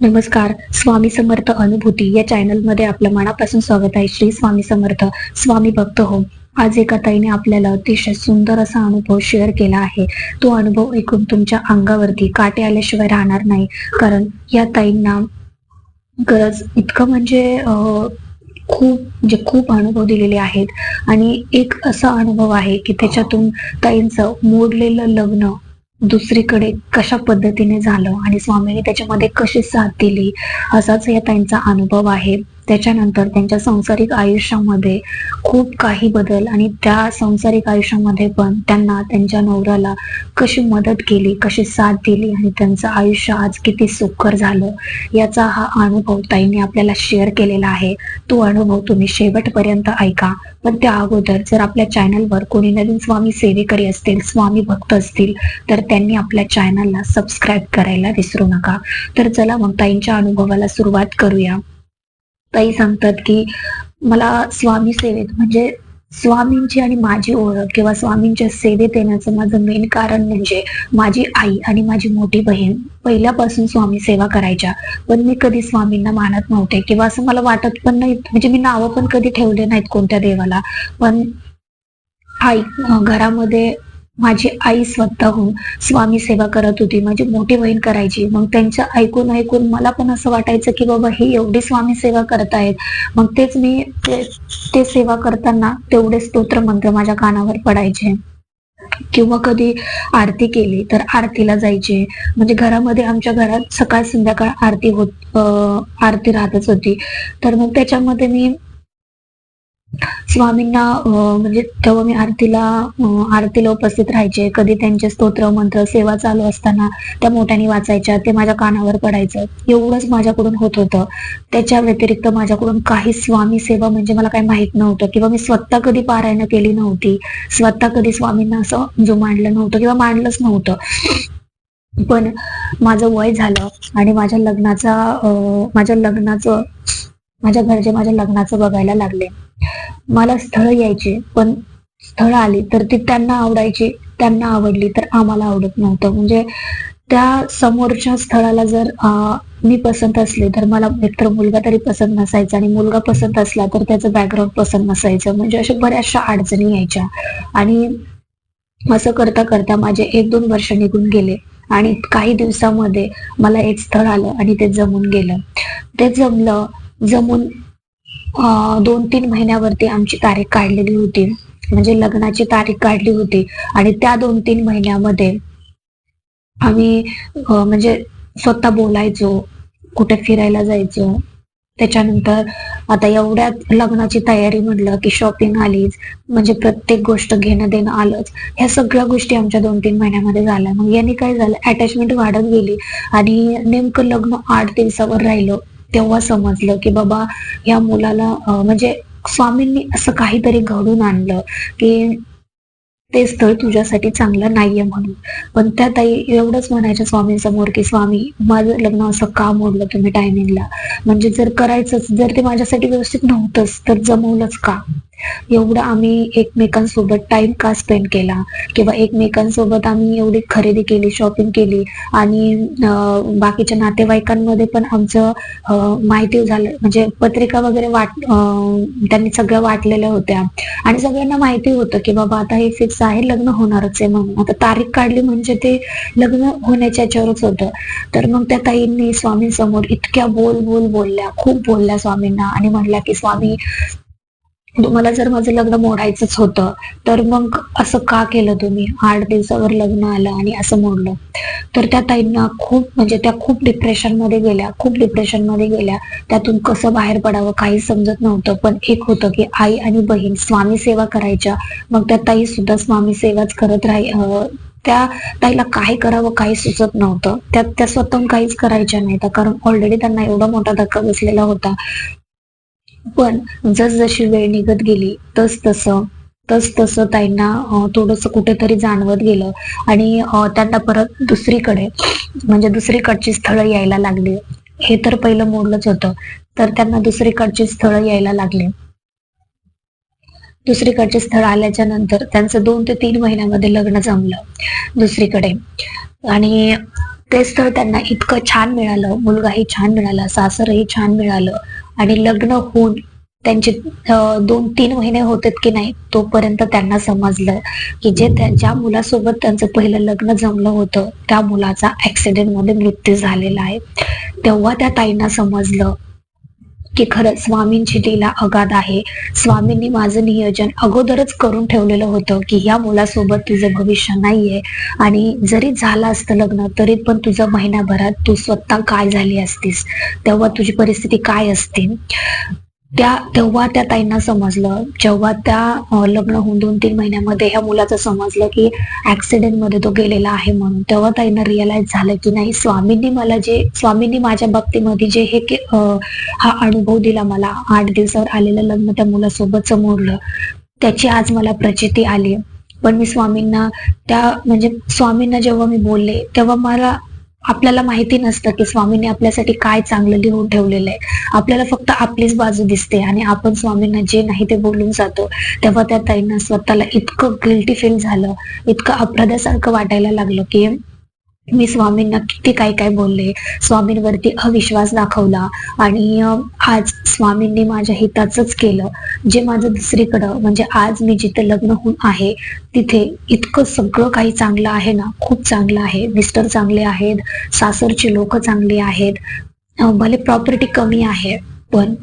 नमस्कार स्वामी समर्थ अनुभूती या चॅनलमध्ये आपलं मनापासून स्वागत आहे. श्री स्वामी समर्थ स्वामी भक्त हो. आज एका ताईने आपल्याला अतिशय सुंदर असा अनुभव शेअर केला आहे. तो अनुभव ऐकून तुमच्या अंगावरती काटे आल्याशिवाय राहणार नाही. कारण या ताईंना गरज इतकं म्हणजे खूप म्हणजे खूप अनुभव दिलेले आहेत. आणि एक असा अनुभव आहे की त्याच्यातून ताईंचं मोडलेलं लग्न दुसरीकडे कशा पद्धतीने झालं आणि स्वामीने त्याच्यामध्ये कशी साथ दिली असाच या त्यांचा अनुभव आहे. त्याच्यानंतर त्यांच्या संसारिक आयुष्यामध्ये खूप काही बदल आणि त्या संसारिक आयुष्यामध्ये पण त्यांना त्यांच्या नवऱ्याला कशी मदत केली कशी साथ दिली आणि त्यांचं आयुष्य आज किती सुखकर झालं याचा हा अनुभव ताईंनी आपल्याला शेअर केलेला आहे. तो अनुभव तुम्ही शेवटपर्यंत ऐका. पण त्या अगोदर जर आपल्या चॅनलवर कोणी नवीन स्वामी सेवेकरी असतील स्वामी भक्त असतील तर त्यांनी आपल्या चॅनलला सबस्क्राईब करायला विसरू नका. तर चला मग ताईंच्या अनुभवाला सुरुवात करूया. ताई सांगतात की मला स्वामी सेवेत म्हणजे स्वामींची आणि माझी ओळख किंवा स्वामींच्या सेवेत येण्याचं माझं मेन कारण म्हणजे माझी आई आणि माझी मोठी बहीण पहिल्यापासून स्वामी सेवा करायच्या. पण मी कधी स्वामींना मानत नव्हते किंवा असं मला वाटत पण नाही म्हणजे मी नावं पण कधी ठेवले नाहीत कोणत्या देवाला. पण आई घरामध्ये माझी आई स्वतःहून स्वामी सेवा करत होती माझी मोठी बहीण करायची. मग त्यांचं ऐकून ऐकून मला पण असं वाटायचं की बाबा हे एवढी स्वामी सेवा करतायत मग तेच मी ते ते सेवा करताना तेवढे स्तोत्र मंत्र माझ्या कानावर पडायचे. किंवा कधी आरती केली तर आरतीला जायचे. म्हणजे घरामध्ये आमच्या घरात सकाळ संध्याकाळ आरती होत आरती राहतच होती. तर मग त्याच्यामध्ये मी स्वामींना म्हणजे तेव्हा मी आरतीला आरतीला उपस्थित राहायचे. कधी त्यांचे स्तोत्र मंत्र सेवा चालू असताना त्या मोठ्याने वाचायच्या. ते माझ्या कानावर पडायचं. एवढंच माझ्याकडून होत होतं. त्याच्या व्यतिरिक्त माझ्याकडून काही स्वामी सेवा म्हणजे मला काही माहीत नव्हतं. किंवा मी स्वतः कधी पारायण केली नव्हती. स्वतः कधी स्वामींना असं जो मांडलं नव्हतं किंवा मांडलंच नव्हतं. पण माझं वय झालं आणि माझ्या लग्नाचा माझ्या लग्नाचं माझ्या घरचे माझ्या लग्नाचं बघायला लागले. मला स्थळ यायचे पण स्थळ आली तर ती त्यांना आवडायची त्यांना आवडली तर आम्हाला आवडत नव्हतं. म्हणजे त्या समोरच्या स्थळाला जर मी पसंत असले तर मला मित्र मुलगा तरी पसंत नसायचा आणि मुलगा पसंत असला तर त्याचं बॅकग्राऊंड पसंत नसायचं. म्हणजे अशा बऱ्याचशा अडचणी यायच्या. आणि असं करता करता माझे एक दोन वर्ष निघून गेले आणि काही दिवसामध्ये मला एक स्थळ आलं आणि ते जमून गेलं. ते जमलं जमून दोन तीन महिन्यावरती आमची तारीख काढलेली होती. म्हणजे लग्नाची तारीख काढली होती. आणि त्या दोन तीन महिन्यामध्ये आम्ही म्हणजे स्वतः बोलायचो कुठे फिरायला जायचो. त्याच्यानंतर आता एवढ्यात लग्नाची तयारी म्हटलं की शॉपिंग आलीच म्हणजे प्रत्येक गोष्ट घेणं देणं आलंच. ह्या सगळ्या गोष्टी आमच्या दोन तीन महिन्यामध्ये झाल्या. मग याने काय झालं? अटॅचमेंट वाढत गेली. आणि नेमकं लग्न आठ दिवसावर राहिलं. तेव्हा समजलं की बाबा या मुलाला म्हणजे स्वामींनी असं काहीतरी घडून आणलं की ते स्थळ तुझ्यासाठी चांगलं नाहीये म्हणून. पण त्या ताई एवढंच म्हणायच्या स्वामींसमोर की स्वामी माझं लग्न असं का मोडलं तुम्ही टायमिंगला म्हणजे जर करायचंच जर ते माझ्यासाठी व्यवस्थित नव्हतंच तर जमवलंच का? एवढं आम्ही एकमेकांसोबत टाइम का स्पेंड केला? किंवा एकमेकांसोबत आम्ही एवढी खरेदी केली शॉपिंग केली आणि बाकीच्या नातेवाईकांमध्ये पण आमचं माहिती झालं. म्हणजे पत्रिका वगैरे वाट त्यांनी सगळ्या वाटलेल्या होत्या. आणि सगळ्यांना माहिती होतं की बाबा आता हे फिक्स आहे लग्न होणारच आहे म्हणून. आता तारीख काढली म्हणजे ते लग्न होण्याच्या याच्यावरच होतं. तर मग त्या ताईंनी स्वामींसमोर इतक्या बोल बोल बोलल्या खूप बोलल्या स्वामींना आणि म्हणल्या की स्वामी तुम्हाला जर माझं लग्न मोडायचंच होतं तर मग असं का केलं तुम्ही? आठ दिवसावर लग्न आलं आणि असं मोडलं. तर त्या ताईंना खूप म्हणजे त्या खूप डिप्रेशनमध्ये गेल्या खूप डिप्रेशनमध्ये गेल्या. त्यातून कसं बाहेर पडावं काही समजत नव्हतं पण एक होतं की आई आणि बहीण स्वामी सेवा करायच्या. मग त्या ताई सुद्धा स्वामी सेवाच करत राही त्या ताईला काय करावं काही सुचत नव्हतं. त्या त्या स्वतःहून काहीच करायच्या नाही कारण ऑलरेडी त्यांना एवढा मोठा धक्का बसलेला होता. पण जसजशी वेळ निघत गेली तस तसं तस तसं त्यांना थोडंसं कुठेतरी जाणवत गेलं. आणि त्यांना परत दुसरीकडे म्हणजे दुसरीकडची स्थळं यायला लागली. हे तर पहिलं मोडलंच होतं. तर त्यांना दुसरीकडची स्थळं यायला लागली. दुसरीकडचे स्थळ आल्याच्यानंतर त्यांचं दोन ते तीन महिन्यामध्ये लग्न जमलं दुसरीकडे. आणि ते स्थळ त्यांना इतकं छान मिळालं. मुलगाही छान मिळाला सासरही छान मिळालं. आणि लग्न होऊन त्यांचे दोन तीन महिने होतात की नाही तोपर्यंत त्यांना समजलं की जे त्या ज्या मुलासोबत त्यांचं पहिलं लग्न जमलं होतं त्या मुलाचा ऍक्सिडेंटमध्ये मृत्यू झालेला आहे. तेव्हा त्या ताईंना समजलं की खरंच स्वामींची लीला अगाध आहे. स्वामींनी माझं नियोजन अगोदरच करून ठेवलेलं होतं की ह्या मुलासोबत तुझं भविष्य नाहीये. आणि जरी झालं असतं लग्न तरी पण तुझं महिनाभरात तू स्वतः काय झाली असतीस? तेव्हा तुझी परिस्थिती काय असते? त्या तेव्हा त्या ताईंना समजलं. जेव्हा त्या लग्न होऊन दोन तीन महिन्यामध्ये ह्या मुलाचं समजलं की ऍक्सिडेंटमध्ये तो गेलेला आहे म्हणून. तेव्हा ताईंना रिअलाइज झालं की नाही स्वामींनी मला जे स्वामींनी माझ्या बाबतीमध्ये जे हे के- हा अनुभव दिला मला आठ दिवसावर आलेलं लग्न त्या मुलासोबत समोरलं. त्याची आज मला प्रचिती आली. पण मी स्वामींना त्या म्हणजे स्वामींना जेव्हा मी बोलले तेव्हा मला आपल्याला माहिती नसतं की स्वामींनी आपल्यासाठी काय चांगलं लिहून ठेवलेलं आहे. आपल्याला फक्त आपलीच बाजू दिसते आणि आपण स्वामींना जे नाही ते बोलून जातो. तेव्हा त्या ताईंना स्वतःला इतकं गिल्टी फील झालं इतकं अपराधासारखं वाटायला लागलं की मी स्वामींना किती काय काय बोलले. स्वामींवरती अविश्वास दाखवला आणि आज स्वामींनी माझ्या हिताचंच केलं. जे माझं दुसरीकडं म्हणजे आज मी जिथे लग्न होऊन आहे तिथे इतकं सगळं काही चांगलं आहे ना. खूप चांगलं आहे. मिस्टर चांगले आहेत सासरचे लोक चांगली आहेत. भले प्रॉपर्टी कमी आहे पण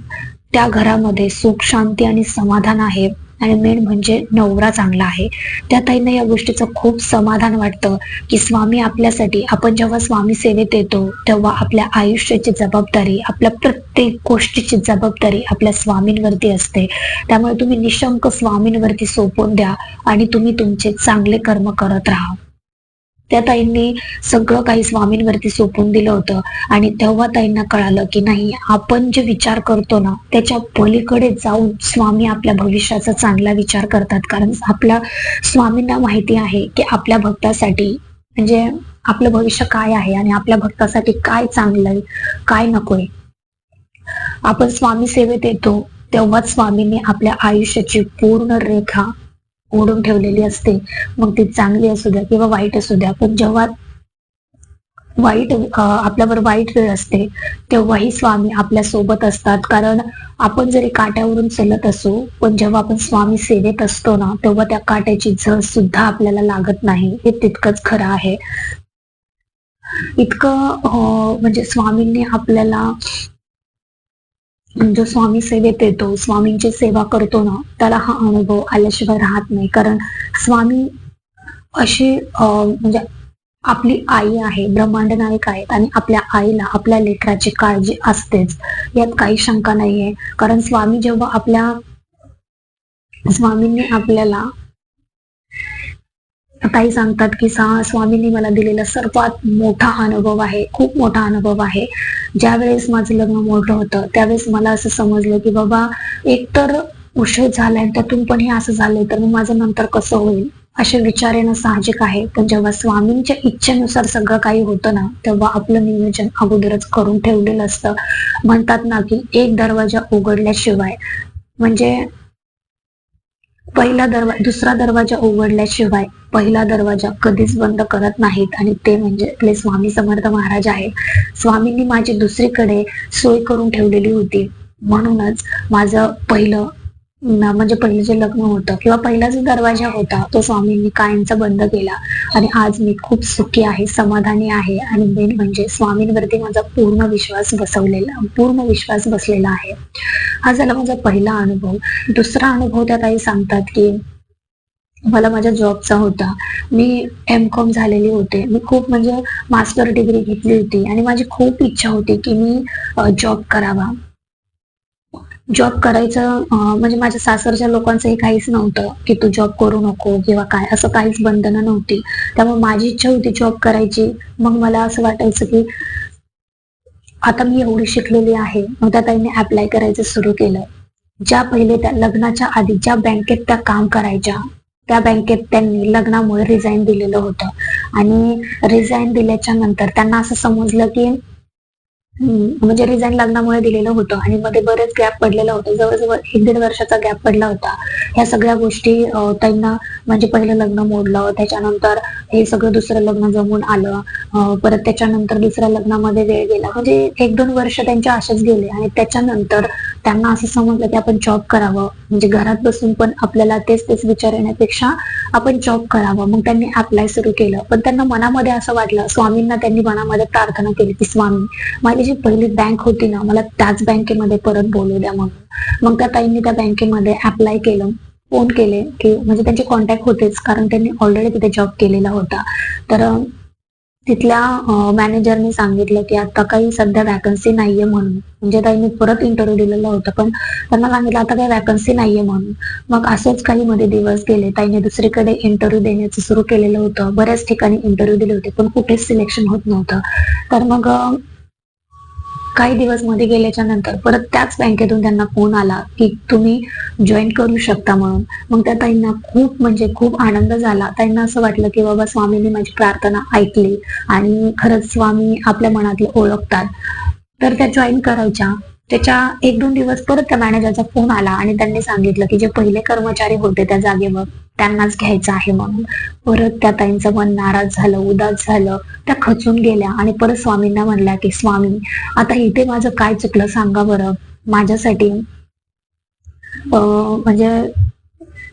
त्या घरामध्ये सुख शांती आणि समाधान आहे. आणि मेन म्हणजे नवरा चांगला आहे. त्या ताईंना या गोष्टीचं खूप समाधान वाटतं की स्वामी आपल्यासाठी आपण जेव्हा स्वामी सेवेत येतो तेव्हा आपल्या आयुष्याची जबाबदारी आपल्या प्रत्येक गोष्टीची जबाबदारी आपल्या स्वामींवरती असते. त्यामुळे तुम्ही निशंक स्वामींवरती सोपून द्या आणि तुम्ही तुमचे चांगले कर्म करत राहा. त्या ताईंनी सगळं काही स्वामींवरती सोपून दिलं होतं. आणि तेव्हा ताईंना कळालं की नाही आपण जे विचार करतो ना त्याच्या पलीकडे जाऊन स्वामी आपल्या भविष्याचा चांगला विचार करतात. कारण आपल्या स्वामींना माहिती आहे की आपल्या भक्तासाठी म्हणजे आपलं भविष्य काय आहे आणि आपल्या भक्तासाठी काय चांगलं आहे काय नकोय आपण स्वामी सेवेत येतो तेव्हाच स्वामींनी आपल्या आयुष्याची पूर्ण रेखा ओढून ठेवलेली असते. मग ती चांगली असू द्या किंवा वाईट असू द्या पण जेव्हा वाईट आपल्यावर वाईट वेळ असते तेव्हाही स्वामी आपल्यासोबत असतात. कारण आपण जरी काट्यावरून चलत असू पण जेव्हा आपण स्वामी सेवेत असतो ना तेव्हा त्या काट्याची झळ सुद्धा आपल्याला लागत नाही. हे तितकंच खरं आहे. इतकं हो, म्हणजे स्वामींनी आपल्याला जो स्वामी सेवेत येतो स्वामींची सेवा करतो ना त्याला हा अनुभव आल्याशिवाय राहत नाही. कारण स्वामी अशी म्हणजे आपली आई आहे ब्रह्मांड नायक आहेत आणि आपल्या आईला आपल्या लेकराची काळजी असतेच. यात काही शंका नाहीये. कारण स्वामी जेव्हा आपल्या स्वामींनी आपल्याला काही सांगतात की सा स्वामींनी मला दिलेला सर्वात मोठा अनुभव आहे खूप मोठा अनुभव आहे. ज्यावेळेस माझं लग्न मोठं होतं त्यावेळेस मला असं समजलं की बाबा एकतर उशीर झालाय आणि त्यातून पण हे असं झालंय तर मग माझं नंतर कसं होईल? असे विचार येणं साहजिक आहे. पण जेव्हा स्वामींच्या इच्छेनुसार सगळं काही होतं ना तेव्हा आपलं नियोजन अगोदरच करून ठेवलेलं असतं. म्हणतात ना की एक दरवाजा उघडल्याशिवाय म्हणजे पहिला दरवाजा दुसरा दरवाजा उघडल्याशिवाय पहिला दरवाजा कधीच बंद करत नाहीत आणि ते म्हणजे आपले स्वामी समर्थ महाराज आहेत. स्वामींनी माझी दुसरीकडे सोय करून ठेवलेली होती. म्हणूनच माझं पहिलं म्हणजे पहिलं जे लग्न होतं किंवा पहिला जो दरवाजा होता तो स्वामींनी कायमचा बंद केला. आणि आज मी खूप सुखी आहे समाधानी आहे आणि मेन म्हणजे स्वामींवरती माझा पूर्ण विश्वास बसवलेला पूर्ण विश्वास बसलेला आहे. हा झाला माझा पहिला अनुभव. दुसरा अनुभव त्या ताई सांगतात की मला माझ्या जॉबचा होता. मी एम कॉम झालेली होते. मी खूप म्हणजे मास्टर डिग्री घेतली होती आणि माझी खूप इच्छा होती की मी जॉब करावा. जॉब करायचं म्हणजे माझ्या सासरच्या लोकांचंही काहीच नव्हतं की तू जॉब करू नको किंवा काय असं काहीच बंधनं नव्हती. त्यामुळे माझी इच्छा होती जॉब करायची. मग मला असं वाटायचं की आता मी एवढी शिकलेली आहे. मग त्या ताईने अप्लाय करायचं सुरू केलं. ज्या पहिले त्या लग्नाच्या आधी ज्या बँकेत त्या काम करायच्या. त्या बँकेत त्यांनी लग्नामुळे रिझाईन दिलेलं होतं. आणि रिझाईन दिल्याच्या नंतर त्यांना असं समजलं की म्हणजे रिझाईन लग्नामुळे दिलेलं होतं. आणि मध्ये बरेच गॅप पडलेला होता. जवळजवळ एक दीड वर्षाचा गॅप पडला होता. ह्या सगळ्या गोष्टी त्यांना म्हणजे पहिलं लग्न मोडलं. त्याच्यानंतर हे सगळं दुसरं लग्न जमून आलं. परत त्याच्यानंतर दुसऱ्या लग्नामध्ये वेळ गेला. म्हणजे एक दोन वर्ष त्यांच्या असेच गेले. आणि त्याच्यानंतर त्यांना असं समजलं की आपण जॉब करावं. म्हणजे घरात बसून पण आपल्याला तेच तेच विचार येण्यापेक्षा आपण जॉब करावं. मग त्यांनी अप्लाय सुरू केलं. पण त्यांना मनामध्ये असं वाटलं स्वामींना त्यांनी मनामध्ये प्रार्थना केली की स्वामी माझी जी पहिली बँक होती ना मला त्याच बँकेमध्ये परत बोलू द्या म्हणून. मग त्या ताईंनी त्या बँकेमध्ये अप्लाय केलं. फोन केले की म्हणजे त्यांचे कॉन्टॅक्ट होतेच कारण त्यांनी ऑलरेडी तिथे जॉब केलेला होता. तर तिथल्या मॅनेजरने सांगितलं की आता काही सध्या वॅकन्सी नाहीये म्हणून. म्हणजे ताईंनी परत इंटरव्ह्यू दिलेला होता पण त्यांना सांगितलं आता काही वॅकन्सी नाहीये म्हणून. मग असेच काही मध्ये दिवस गेले. ताईने दुसरीकडे इंटरव्ह्यू देण्याचं सुरू केलेलं होतं. बऱ्याच ठिकाणी इंटरव्ह्यू दिले होते पण कुठेच सिलेक्शन होत नव्हतं. तर मग काही दिवसमध्ये गेल्याच्यानंतर परत त्याच बँकेतून त्यांना फोन आला की तुम्ही जॉईन करू शकता म्हणून. मग त्या ताईंना खूप म्हणजे खूप आनंद झाला. ताईंना असं वाटलं की बाबा स्वामींनी माझी प्रार्थना ऐकली आणि खरंच स्वामी आपल्या मनातले ओळखतात. तर त्या जॉईन करायच्या. त्याच्या एक दोन दिवस परत त्या मॅनेजरचा फोन आला आणि त्यांनी सांगितलं की जे पहिले कर्मचारी होते त्या जागेवर त्यांनाच घ्यायचं आहे म्हणून. परत त्या ताईंचं मन नाराज झालं उदास झालं. त्या खचून गेल्या आणि परत स्वामींना म्हणल्या की स्वामी आता इथे माझं काय चुकलं सांगा बरं. माझ्यासाठी म्हणजे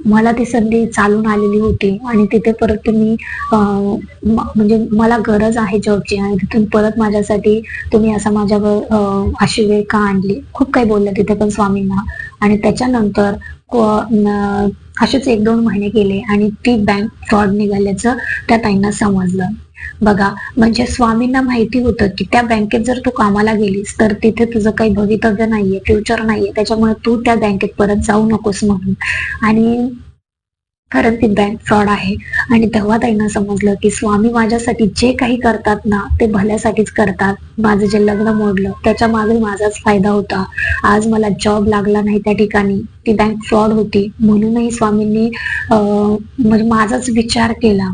मला ती संधी चालून आलेली होती आणि तिथे परत तुम्ही म्हणजे मला गरज आहे जॉबची आणि तिथून परत माझ्यासाठी तुम्ही असा माझ्यावर अशी वेळ का आणली? खूप काही बोलल्या तिथे पण स्वामींना. आणि त्याच्यानंतर असेच एक दोन महिने गेले आणि ती बँक फ्रॉड निघाल्याचं त्या ताईंना समजलं. बघा म्हणजे स्वामींना माहिती होतं की त्या बँकेत जर तू कामाला गेलीस तर तिथे तुझं काही भवितव्य नाहीये फ्युचर नाहीये त्याच्यामुळे तू त्या बँकेत परत जाऊ नकोस म्हणून. आणि खरंच ती बँक फ्रॉड आहे. आणि तेव्हा त्यांना समजलं की स्वामी माझ्यासाठी जे काही करतात ना ते भल्यासाठीच करतात. माझं जे लग्न मोडलं त्याच्यामागे माझाच फायदा होता. आज मला जॉब लागला नाही त्या ठिकाणी. ती बँक फ्रॉड होती. म्हणूनही स्वामींनी अं, म्हणजे माझाच विचार केला.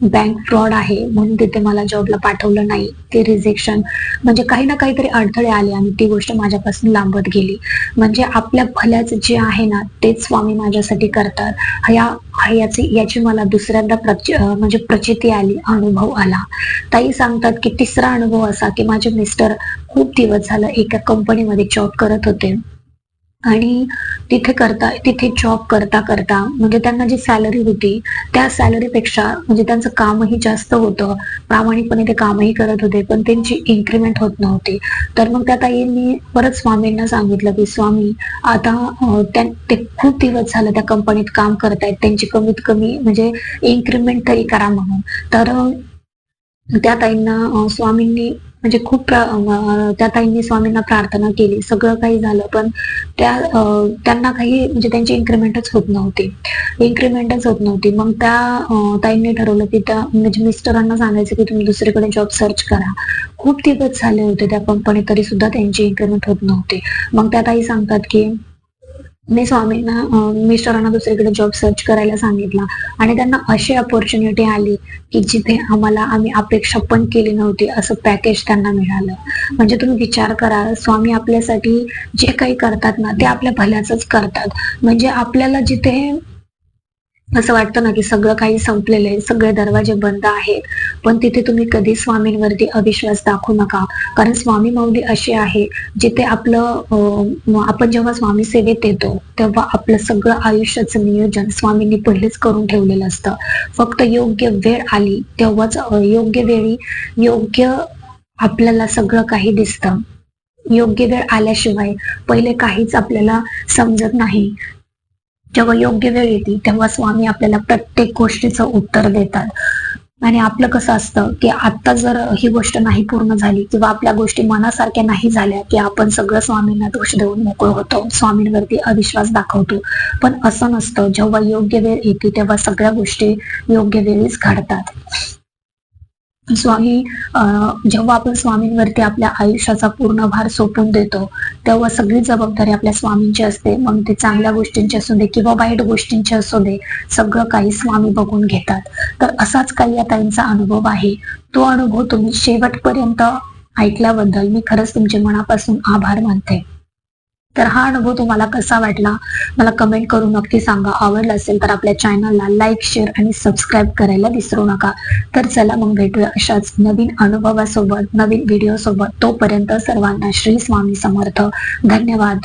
बँक फ्रॉड आहे म्हणून तिथे मला जॉबला पाठवलं नाही. ते रिजेक्शन म्हणजे काही ना काहीतरी अडथळे आले आणि ती गोष्ट माझ्यापासून लांबत गेली. म्हणजे आपल्या भल्याचं जे आहे ना तेच स्वामी माझ्यासाठी करतात. ह्या याची याची मला दुसऱ्यांदा प्रचि म्हणजे प्रचिती आली अनुभव आला. ताई सांगतात की तिसरा अनुभव असा की माझे मिस्टर खूप दिवस झालं एका कंपनीमध्ये जॉब करत होते. आणि तिथे करता तिथे जॉब करता करता म्हणजे त्यांना जी सॅलरी होती त्या सॅलरीपेक्षा म्हणजे त्यांचं कामही जास्त होतं. प्रामाणिकपणे ते कामही करत होते पण त्यांची इन्क्रीमेंट होत नव्हती. तर मग त्या ताईंनी परत स्वामींना सांगितलं की स्वामी आता ते खूप दिवस झालं त्या कंपनीत काम करतायत त्यांची कमीत कमी म्हणजे इन्क्रीमेंट तरी करा म्हणून. तर त्या ताईंना स्वामींनी म्हणजे खूप त्या ताईंनी स्वामींना प्रार्थना केली. सगळं काही झालं पण त्या त्यांना काही म्हणजे त्यांची इन्क्रीमेंटच होत नव्हती. इन्क्रीमेंटच होत नव्हती. मग त्या ताईंनी ठरवलं की त्या म्हणजे मिस्टरांना सांगायचं की तुम्ही दुसरीकडे जॉब सर्च करा. खूप दिवस झाले होते त्या कंपनीत तरी सुद्धा त्यांची इन्क्रीमेंट होत नव्हती. मग त्या ताई सांगतात की मी स्वामींना मिस्टरांना दुसरीकडे जॉब सर्च करायला सांगितला. आणि त्यांना अशी अपॉर्च्युनिटी आली की जिथे आम्हाला आम्ही अपेक्षा पण केली नव्हती असं पॅकेज त्यांना मिळालं. म्हणजे तुम्ही विचार करा स्वामी आपल्यासाठी जे काही करतात ना ते आपल्या भल्याच करतात. म्हणजे आपल्याला जिथे असं वाटतं ना की सगळं काही संपलेलं आहे सगळे दरवाजे बंद आहेत. पण तिथे तुम्ही कधी स्वामींवरती अविश्वास दाखवू नका. कारण स्वामी माऊली अशी आहे जिथे आपलं आपण जेव्हा स्वामी सेवेत येतो तेव्हा आपलं सगळं आयुष्याचं नियोजन स्वामींनी पहिलेच करून ठेवलेलं असतं. फक्त योग्य वेळ आली तेव्हाच योग्य वेळी योग्य आपल्याला सगळं काही दिसतं. योग्य वेळ आल्याशिवाय पहिले काहीच आपल्याला समजत नाही. जेव्हा योग्य वेळ येते तेव्हा स्वामी आपल्याला प्रत्येक गोष्टीचं उत्तर देतात. आणि आपलं कसं असतं की आता जर ही गोष्ट नाही पूर्ण झाली किंवा आपल्या गोष्टी मनासारख्या नाही झाल्या की आपण सगळं स्वामींना दोष देऊन मोकळ होतो स्वामींवरती अविश्वास दाखवतो. पण असं नसतं. जेव्हा योग्य वेळ येते तेव्हा सगळ्या गोष्टी योग्य वेळीच घडतात. स्वामी जेव्हा आपण स्वामींवरती आपल्या आयुष्याचा पूर्ण भार सोपून देतो तेव्हा सगळी जबाबदारी आपल्या स्वामींची असते. मग ते चांगल्या गोष्टींची असू दे किंवा वाईट गोष्टींची असू दे सगळं काही स्वामी बघून घेतात. तर असाच काही या ताईंचा अनुभव आहे. तो अनुभव तुम्ही शेवटपर्यंत ऐकल्याबद्दल मी खरंच तुमचे मनापासून आभार मानते. तर हा अनुभव तुम्हाला कसा वाटला? मला कमेंट करून नक्की सांगा. आवडला असेल तर आपल्या चॅनलला लाईक शेअर आणि सबस्क्राईब करायला विसरू नका. तर चला मग भेटूया अशाच नवीन अनुभवासोबत नवीन व्हिडिओ सोबत. तोपर्यंत सर्वांना श्री स्वामी समर्थ. धन्यवाद.